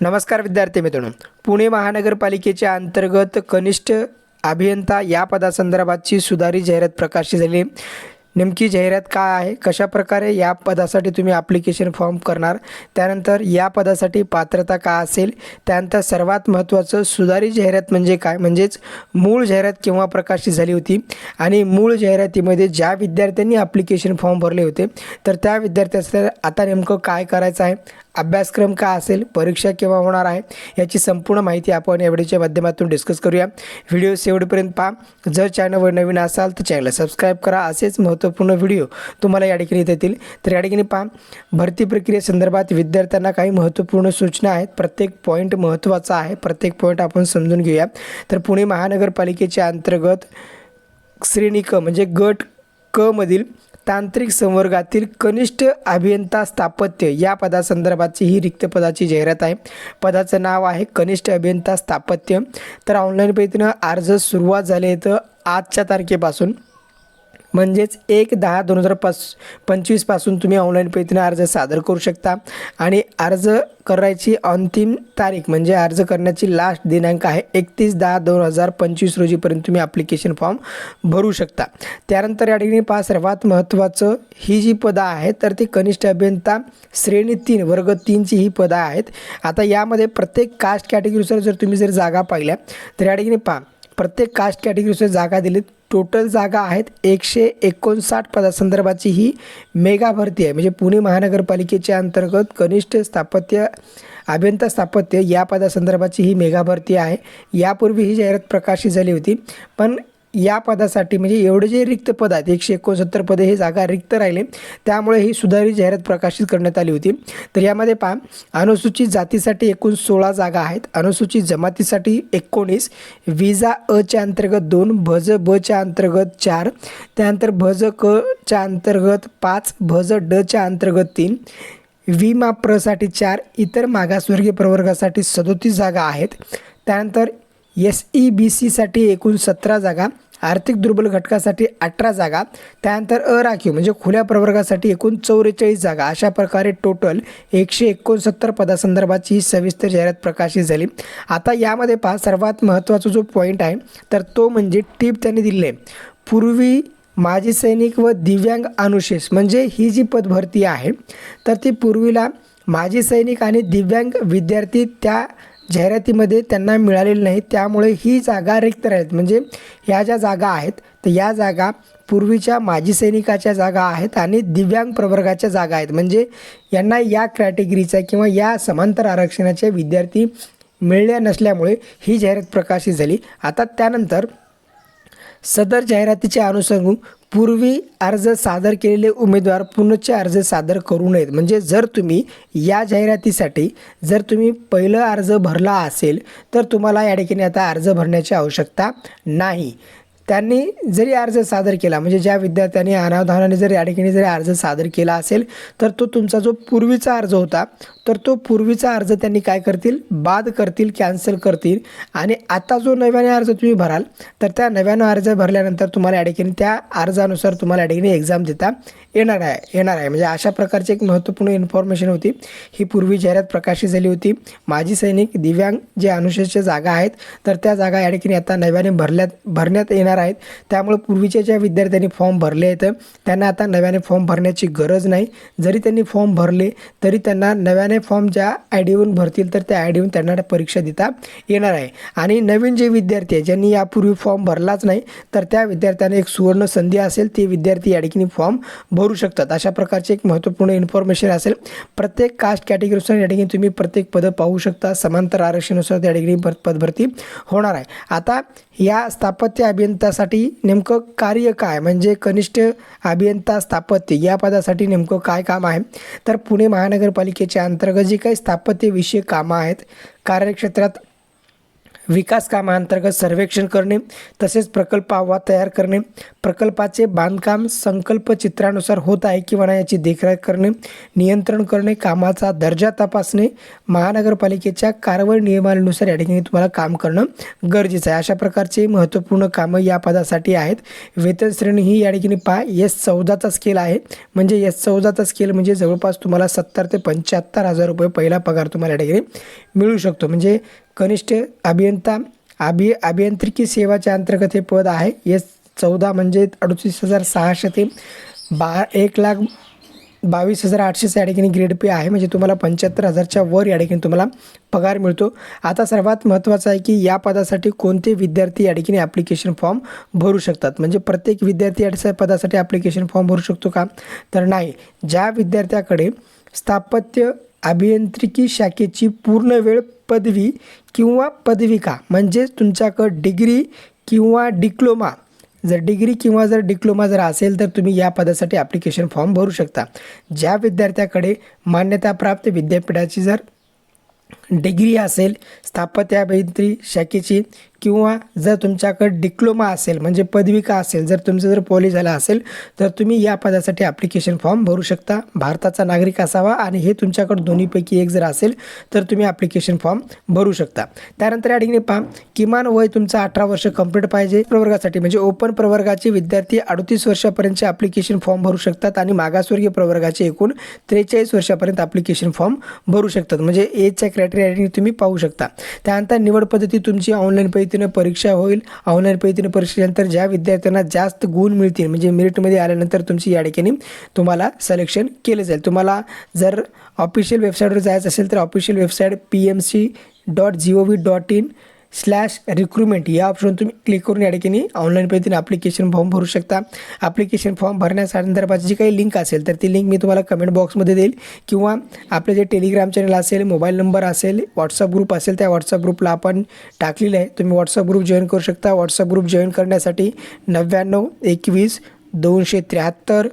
नमस्कार विद्यार्थी मित्रांनो. पुणे महानगरपालिकेच्या अंतर्गत कनिष्ठ अभियंता या पदासंदर्भातची सुधारित जाहिरात प्रकाशित झाली. नेमकी जाहिरात काय आहे? कशा प्रकारे या पदासाठी तुम्ही ॲप्लिकेशन फॉर्म करणार? त्यानंतर या पदासाठी पात्रता काय असेल? त्यानंतर सर्वात महत्त्वाचं सुधारित जाहिरात म्हणजे काय? म्हणजेच मूळ जाहिरात केव्हा प्रकाशित झाली होती? आणि मूळ जाहिरातीमध्ये ज्या विद्यार्थ्यांनी ॲप्लिकेशन फॉर्म भरले होते तर त्या विद्यार्थ्याचं आता नेमकं काय करायचं आहे? अभ्यासक्रम का असेल परीक्षा केव्हा होणार आहे याची संपूर्ण माहिती आपण या व्हिडिओच्या माध्यमातून डिस्कस करूया. व्हिडिओ शेवटपर्यंत पहा. जर चॅनलवर नवीन असाल तर चॅनलला सबस्क्राईब करा. असेच महत्त्वपूर्ण व्हिडिओ तुम्हाला या ठिकाणी येतील. तर या ठिकाणी पहा. भरती प्रक्रियेसंदर्भात विद्यार्थ्यांना काही महत्त्वपूर्ण सूचना आहेत. प्रत्येक पॉईंट महत्त्वाचा आहे. प्रत्येक पॉईंट आपण समजून घेऊया. तर पुणे महानगरपालिकेच्या अंतर्गत श्रेणी क म्हणजे गट क मधील तांत्रिक संवर्गातील कनिष्ठ अभियंता स्थापत्य या पदासंदर्भातची ही रिक्त पदाची जाहिरात आहे. पदाचं नाव आहे कनिष्ठ अभियंता स्थापत्य. तर ऑनलाईन पद्धतीनं अर्ज सुरुवात झाले तर आजच्या तारखेपासून म्हणजेच एक दहा दोन हजार पाच पंचवीसपासून तुम्ही ऑनलाईन पद्धतीने अर्ज सादर करू शकता. आणि अर्ज करायची अंतिम तारीख म्हणजे अर्ज करण्याची लास्ट दिनांक आहे एकतीस दहा दोन हजार पंचवीस रोजीपर्यंत तुम्ही ॲप्लिकेशन फॉर्म भरू शकता. त्यानंतर या ठिकाणी पहा सर्वात महत्त्वाचं ही जी पदं आहेत तर ती कनिष्ठ अभियंता श्रेणी तीन वर्ग तीनची ही पदं आहेत. आता यामध्ये प्रत्येक कास्ट कॅटेगरीनुसार जर तुम्ही जर जागा पाहिल्या तर या ठिकाणी पहा प्रत्येक कास्ट कॅटेगरीनुसार जागा दिलीत. टोटल जागा आहेत एकशे एकोणसाठ पदासंदर्भाची ही मेगा भरती आहे. म्हणजे पुणे महानगरपालिकेच्या अंतर्गत कनिष्ठ स्थापत्य अभियंता स्थापत्य या पदासंदर्भाची ही मेगा भरती आहे. यापूर्वी ही जाहिरात प्रकाशित झाली होती. पण या पदासाठी म्हणजे एवढे जे रिक्त पद आहेत एकशे एकोणसत्तर पदे हे जागा रिक्त राहिले त्यामुळे ही सुधारित जाहिरात प्रकाशित करण्यात आली होती. तर यामध्ये पहा अनुसूचित जातीसाठी एकूण सोळा जागा आहेत अनुसूचित जमातीसाठी एकोणीस विजा अच्या अंतर्गत दोन भज बच्या अंतर्गत चार त्यानंतर भज क च्या अंतर्गत पाच भज डच्या अंतर्गत तीन विमा प्रसाठी चार इतर मागासवर्गीय प्रवर्गासाठी सदोतीस जागा आहेत. त्यानंतर एस ई बी सीसाठी एकूण सतरा जागा आर्थिक दुर्बल घटकासाठी अठरा जागा त्यानंतर अराखीव म्हणजे खुल्या प्रवर्गासाठी एकूण चौवेचाळीस जागा. अशा प्रकारे टोटल एकशे एकोणसत्तर पदासंदर्भाची ही सविस्तर जाहिरात प्रकाशित झाली. आता यामध्ये पहा सर्वात महत्त्वाचा जो पॉईंट आहे तर तो म्हणजे टीप त्यांनी दिले पूर्वी माजी सैनिक व दिव्यांग अनुशेष म्हणजे ही जी पदभरती आहे तर ती पूर्वीला माजी सैनिक आणि दिव्यांग विद्यार्थी त्या जाहिरातीमध्ये त्यांना मिळालेली नाही त्यामुळे ही जागा रिक्त राहील म्हणजे ह्या ज्या जागा आहेत तर या जागा पूर्वीच्या माजी सैनिकाच्या जागा आहेत आणि दिव्यांग प्रवर्गाच्या जागा आहेत. म्हणजे यांना या कॅटेगरीचा किंवा या समांतर आरक्षणाचे विद्यार्थी मिळल्या नसल्यामुळे ही जाहिरात प्रकाशित झाली. आता त्यानंतर सदर जाहिरातीचे अनुसरून पूर्वी अर्ज सादर केलेले उमेदवार पुनश्च अर्ज सादर करू नयेत. म्हणजे जर तुम्ही या जाहिरातीसाठी जर तुम्ही पहिलं अर्ज भरला असेल तर तुम्हाला या ठिकाणी आता अर्ज भरण्याची आवश्यकता नाही. त्यांनी जरी अर्ज सादर केला म्हणजे ज्या विद्यार्थ्यांनी अनावधानाने जर या ठिकाणी जरी अर्ज सादर केला असेल तर तो तुमचा जो पूर्वीचा अर्ज होता तर तो पूर्वीचा अर्ज त्यांनी काय करतील? बाद करतील कॅन्सल करतील. आणि आता जो नव्याने अर्ज तुम्ही भराल तर त्या नव्यानं अर्ज भरल्यानंतर तुम्हाला या ठिकाणी त्या अर्जानुसार तुम्हाला या ठिकाणी एक्झाम देता येणार आहे येणार आहे. म्हणजे अशा प्रकारची एक महत्त्वपूर्ण इन्फॉर्मेशन होती. ही पूर्वी जाहिरात प्रकाशित झाली होती. माजी सैनिक दिव्यांग जे अनुशेषच्या जागा आहेत तर त्या जागा या ठिकाणी आता नव्याने भरल्यात भरण्यात येणार आहेत. त्यामुळे पूर्वीच्या ज्या विद्यार्थ्यांनी फॉर्म भरले आहेत त्यांना आता नव्याने फॉर्म भरण्याची गरज नाही. जरी त्यांनी फॉर्म भरले तरी त्यांना नव्याने फॉर्म ज्या आय डीवरून भरतील तर त्या आय डीवरून त्यांना परीक्षा देता येणार आहे. आणि नवीन जे विद्यार्थी आहे ज्यांनी यापूर्वी फॉर्म भरलाच नाही तर त्या विद्यार्थ्यांना एक सुवर्ण संधी असेल ते विद्यार्थी या ठिकाणी फॉर्म भरू शकतात. अशा प्रकारची एक महत्त्वपूर्ण इन्फॉर्मेशन असेल. प्रत्येक कास्ट कॅटेगरीनुसार या ठिकाणी तुम्ही प्रत्येक पदं पाहू शकता. समांतर आरक्षणानुसार त्या ठिकाणी भर पदभरती होणार आहे. आता या स्थापत्य अभियंतासाठी नेमकं कार्य काय? म्हणजे कनिष्ठ अभियंता स्थापत्य या पदासाठी नेमकं काय काम आहे? तर पुणे महानगरपालिकेच्या अंतर्गत जी काही स्थापत्यविषयक कामं आहेत कार्यक्षेत्रात विकास कामांतर्गत सर्वेक्षण करणे तसेच प्रकल्प अहवाल तयार करणे प्रकल्पाचे बांधकाम संकल्प चित्रानुसार होत आहे किंवा नाही याची देखरेख करणे नियंत्रण करणे कामाचा दर्जा तपासणे महानगरपालिकेच्या कारवाई नियमानुसार या ठिकाणी तुम्हाला काम करणं गरजेचं आहे. अशा प्रकारचे महत्त्वपूर्ण कामं या पदासाठी आहेत. वेतन श्रेणी ही या ठिकाणी पहा एस चौदाचा स्केल आहे. म्हणजे एस चौदाचा स्केल म्हणजे जवळपास तुम्हाला सत्तर ते पंच्याहत्तर हजार रुपये पहिला पगार तुम्हाला या ठिकाणी मिळू शकतो. म्हणजे कनिष्ठ अभियंता अभि अभियांत्रिकी सेवाच्या अंतर्गत हे पद आहे. एस चौदा म्हणजे अडतीस हजार सहाशे ते बा एक लाख बावीस हजार आठशेच या ठिकाणी ग्रेड पे आहे. म्हणजे तुम्हाला पंच्याहत्तर हजारच्या वर या ठिकाणी तुम्हाला पगार मिळतो. आता सर्वात महत्त्वाचं आहे की या पदासाठी कोणते विद्यार्थी या ठिकाणी ॲप्लिकेशन फॉर्म भरू शकतात? म्हणजे प्रत्येक विद्यार्थी या पदासाठी ॲप्लिकेशन फॉर्म भरू शकतो का? तर नाही. ज्या विद्यार्थ्याकडे स्थापत्य अभियांत्रिकी शाखेची पूर्ण वेळ पदवी किंवा पदविका म्हणजेच तुमच्याकडं डिग्री किंवा डिप्लोमा जर डिग्री किंवा जर डिप्लोमा जर असेल तर तुम्ही या पदासाठी ॲप्लिकेशन फॉर्म भरू शकता. ज्या विद्यार्थ्याकडे मान्यताप्राप्त विद्यापीठाची जर डिग्री असेल स्थापत्य अभियंत्री शाखेची किंवा जर तुमच्याकडे डिप्लोमा असेल म्हणजे पदविका असेल जर तुमचं जर पॉली झाला असेल तर तुम्ही या पदासाठी ॲप्लिकेशन फॉर्म भरू शकता. भारताचा नागरिक असावा आणि हे तुमच्याकडे दोन्हीपैकी एक जर असेल तर तुम्ही ॲप्लिकेशन फॉर्म भरू शकता. त्यानंतर या ठिकाणी पहा किमान वय तुमचं अठरा वर्ष कंप्लीट पाहिजे. प्रवर्गासाठी म्हणजे ओपन प्रवर्गाचे विद्यार्थी अडतीस वर्षापर्यंतचे ॲप्लिकेशन फॉर्म भरू शकतात आणि मागासवर्गीय प्रवर्गाचे एकूण त्रेचाळीस वर्षापर्यंत ॲप्लिकेशन फॉर्म भरू शकतात. म्हणजे एजच्या क्रायटेरिया तुम्ही पाहू शकता. त्यानंतर निवड पद्धती तुमची ऑनलाईन पद्धतीनं परीक्षा होईल. ऑनलाईन पद्धतीनं परीक्षेनंतर ज्या विद्यार्थ्यांना जास्त गुण मिळतील म्हणजे मेरिटमध्ये आल्यानंतर तुमची या ठिकाणी तुम्हाला सिलेक्शन केलं जाईल. तुम्हाला जर ऑफिशियल वेबसाईटवर जायचं असेल तर official website P M C dot G O V dot in slash recruitment या ऑप्शन तुम्ही क्लिक करून या ठिकाणी ऑनलाईन पद्धतीने ॲप्लिकेशन फॉर्म भरू शकता. ॲप्लिकेशन फॉर्म भरण्यासंदर्भात जी काही लिंक असेल तर ती लिंक मी तुम्हाला कमेंट बॉक्समध्ये देईल. किंवा आपले जे टेलिग्राम चॅनल असेल मोबाईल नंबर असेल व्हॉट्सअप ग्रुप असेल त्या व्हॉट्सअप ग्रुपला आपण टाकलेलं आहे. तुम्ही व्हॉट्सअप ग्रुप जॉईन करू शकता. व्हॉट्सअप ग्रुप जॉईन करण्यासाठी नव्याण्णव एकवीस दोनशे त्र्याहत्तर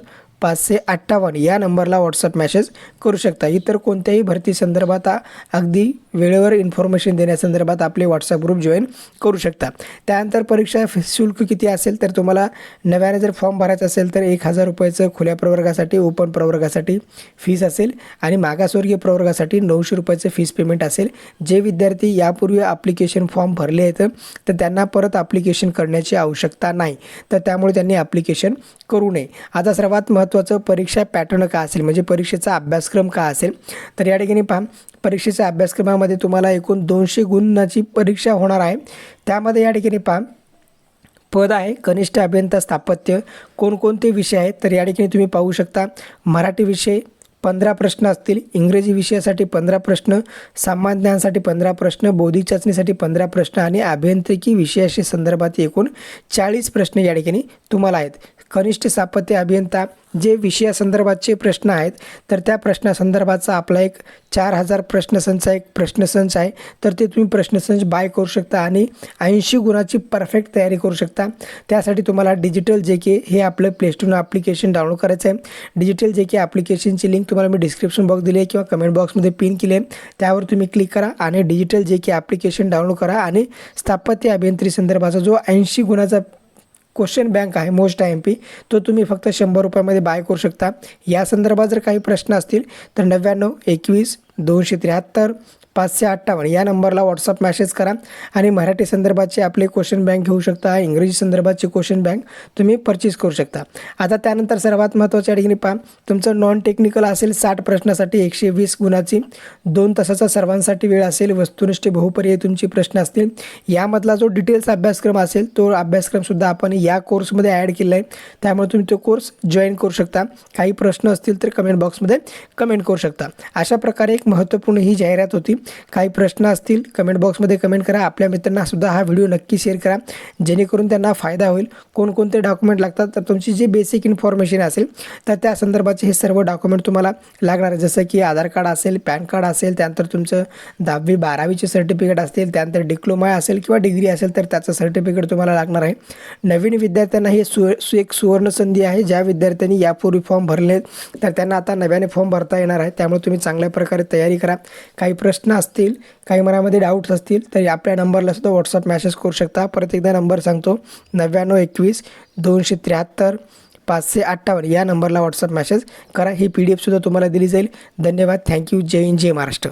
पाचशे अठ्ठावन्न या नंबरला व्हॉट्सअप मेसेज करू शकता. इतर कोणत्याही भरती संदर्भात अगदी वेळेवर इन्फॉर्मेशन देण्यासंदर्भात आपले व्हॉट्सअप ग्रुप जॉईन करू शकता. त्यानंतर परीक्षा शुल्क किती असेल तर तुम्हाला नव्याने जर फॉर्म भरायचा असेल तर एक हजार रुपयाचं खुल्या प्रवर्गासाठी ओपन प्रवर्गासाठी फीस असेल आणि मागासवर्गीय प्रवर्गासाठी नऊशे रुपयाचं फीस पेमेंट असेल. जे विद्यार्थी यापूर्वी ॲप्लिकेशन फॉर्म भरले आहेत तर त्यांना परत ॲप्लिकेशन करण्याची आवश्यकता नाही. तर त्यामुळे त्यांनी ॲप्लिकेशन करू नये. आता सर्वात महत्त्वाचं परीक्षा पॅटर्न का असेल? म्हणजे परीक्षेचा अभ्यासक्रम का असेल? तर या ठिकाणी पहा परीक्षेच्या अभ्यासक्रमामध्ये तुम्हाला एकूण दोनशे गुणाची परीक्षा होणार आहे. त्यामध्ये या ठिकाणी पहा पद आहे कनिष्ठ अभियंता स्थापत्य. कोणकोणते विषय आहेत? तर या ठिकाणी तुम्ही पाहू शकता मराठी विषय पंधरा प्रश्न असतील इंग्रजी विषयासाठी पंधरा प्रश्न सामान्य ज्ञानासाठी पंधरा प्रश्न बौद्धिक चाचणीसाठी पंधरा प्रश्न आणि अभियांत्रिकी विषयाशी संदर्भात एकूण चाळीस प्रश्न या ठिकाणी तुम्हाला आहेत. कनिष्ठ स्थापत्य अभियंता जे विषयासंदर्भातचे प्रश्न आहेत तर त्या प्रश्नासंदर्भाचा आपला एक चार हजार प्रश्नसंच एक प्रश्नसंच आहे. तर ते तुम्ही प्रश्नसंच बाय करू शकता आणि ऐंशी गुणाची परफेक्ट तयारी करू शकता. त्यासाठी तुम्हाला डिजिटल जे के हे आपलं प्लेस्टोरनं ॲप्लिकेशन डाउनलोड करायचं आहे. डिजिटल जे के ॲप्लिकेशनची लिंक तुम्हाला मी डिस्क्रिप्शन बॉक्स दिली आहे किंवा कमेंट बॉक्समध्ये पिन केली आहे. त्यावर तुम्ही क्लिक करा आणि डिजिटल जे के ॲप्लिकेशन डाउनलोड करा आणि स्थापत्य अभियंत्री संदर्भाचा जो ऐंशी गुणाचा क्वेश्चन बँक आहे मोस्ट आय एम पी तो तुम्ही फक्त शंभर रुपयामध्ये बाय करू शकता. या संदर्भात जर काही प्रश्न असतील तर नव्याण्णव एकवीस दोनशे त्र्याहत्तर पाचशे अठ्ठावन्न. या नंबरला व्हॉट्सअप मॅसेज करा आणि मराठी संदर्भाचे आपले क्वेश्चन बँक घेऊ शकता. इंग्रजी संदर्भाचे क्वेश्चन बँक तुम्ही परचेस करू शकता. आता त्यानंतर सर्वात महत्त्वाच्या ठिकाणी पहा. तुमचं नॉन टेक्निकल असेल साठ प्रश्नासाठी एकशे वीस गुणाची. दोन तासाचा सर्वांसाठी वेळ असेल. वस्तुनिष्ठ बहुपर्यायी तुमचे प्रश्न असतील. यामधला जो डिटेल्स अभ्यासक्रम असेल तो अभ्यासक्रमसुद्धा आपण या कोर्समध्ये ॲड केला आहे. त्यामुळे तुम्ही तो कोर्स जॉईन करू शकता. काही प्रश्न असतील तर कमेंट बॉक्समध्ये कमेंट करू शकता. अशा प्रकारे एक महत्त्वपूर्ण ही जाहिरात होती. काही प्रश्न असतील कमेंट बॉक्समध्ये कमेंट करा. आपल्या मित्रांना सुद्धा हा व्हिडिओ नक्की शेअर करा. जेणेकरून त्यांना फायदा होईल. कोणकोणते डॉक्युमेंट लागतात तर तुमची जी बेसिक इन्फॉर्मेशन असेल तर त्या संदर्भाचे हे सर्व डॉक्युमेंट तुम्हाला लागणार आहे. जसं की आधार कार्ड असेल पॅन कार्ड असेल त्यानंतर तुमचं दहावी बारावीचे सर्टिफिकेट असतील त्यानंतर डिप्लोमा असेल किंवा डिग्री असेल तर त्याचं सर्टिफिकेट तुम्हाला लागणार आहे. नवीन विद्यार्थ्यांना हे सु सु एक सुवर्ण संधी आहे. ज्या विद्यार्थ्यांनी यापूर्वी फॉर्म भरले तर त्यांना आता नव्याने फॉर्म भरता येणार आहे. त्यामुळे तुम्ही चांगल्या प्रकारे तयारी करा. काही प्रश्न प्रश्न असतील काही मनामध्ये डाऊट्स असतील तर आपल्या नंबरला सुद्धा व्हॉट्सअप मॅसेज करू शकता. परत एकदा नंबर सांगतो. नव्याण्णव एकवीस दोनशे त्र्याहत्तर पाचशे अठ्ठावन्न या नंबरला व्हॉट्सअप मॅसेज करा. ही पी डी एफसुद्धा तुम्हाला दिली जाईल. धन्यवाद. Thank you Jai Hind Jai Maharashtra.